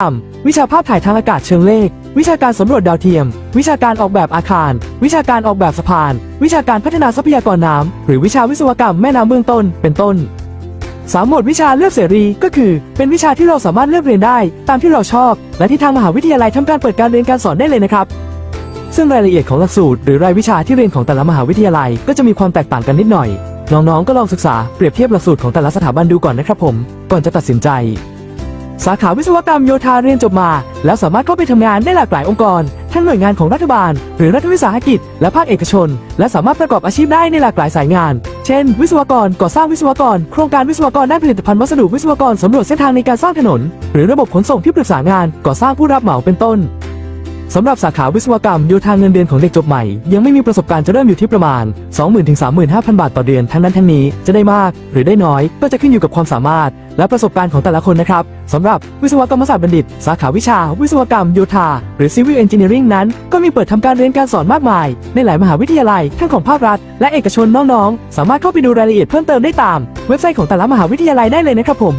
กรรมวิชาภาพถ่ายทางอากาศเชิงเลข วิชาการสำรวจดาวเทียม วิชาการออกแบบอาคาร วิชาการออกแบบสะพาน วิชาการพัฒนาทรัพยากรน้ำ หรือวิชาวิศวกรรมแม่น้ำเบื้องต้น เป็นต้นสามหมวดวิชาเลือกเสรีก็คือ เป็นวิชาที่เราสามารถเลือกเรียนได้ ตามที่เราชอบ และที่ทางมหาวิทยาลัยทำการเปิดการเรียนการสอนได้เลยนะครับ ซึ่งรายละเอียดของหลักสูตร หรือรายวิชาที่เรียนของแต่ละมหาวิทยาลัยก็จะมีความแตกต่างกันนิดหน่อย น้องๆ ก็ลองศึกษาเปรียบเทียบหลักสูตรของแต่ละสถาบันดูก่อนนะครับผม ก่อนจะตัดสินใจ สาขาวิศวกรรมโยธาเรียนจบมา แล้วสามารถเข้าไปทำงานได้หลากหลายองค์กร ทั้งหน่วยงานของรัฐบาล หรือรัฐวิสาหกิจ และภาคเอกชน และสามารถประกอบอาชีพได้ในหลากหลายสายงาน เช่น วิศวกรก่อสร้างวิศวกร โครงการวิศวกรด้านผลิตภัณฑ์วัสดุวิศวกรสำรวจเส้นทางในการสร้างถนน หรือระบบขนส่งที่ปรึกษางานก่อสร้างผู้รับเหมาเป็นต้น สำหรับสาขาวิศวกรรมโยธาเงินเดือนของเด็กจบใหม่ ยังไม่มีประสบการณ์จะเริ่มอยู่ที่ประมาณ 20,000ถึง35,000 บาทต่อเดือนทั้งนั้นทั้งนี้จะได้มาก หรือได้น้อยก็จะขึ้นอยู่กับความสามารถ และประสบการณ์ของแต่ละคนนะครับสำหรับวิศวกรรมศาสตร์บัณฑิต สาขาวิชา วิศวกรรมโยธาหรือ Civil Engineering นั้น ก็มีเปิดทำการเรียนการสอนมากมาย ในหลายมหาวิทยาลัยทั้งของภาครัฐ และเอกชนน้องๆ สามารถเข้าไปดูรายละเอียดเพิ่มเติมได้ตาม เว็บไซต์ของแต่ละมหาวิทยาลัยได้เลยนะครับผม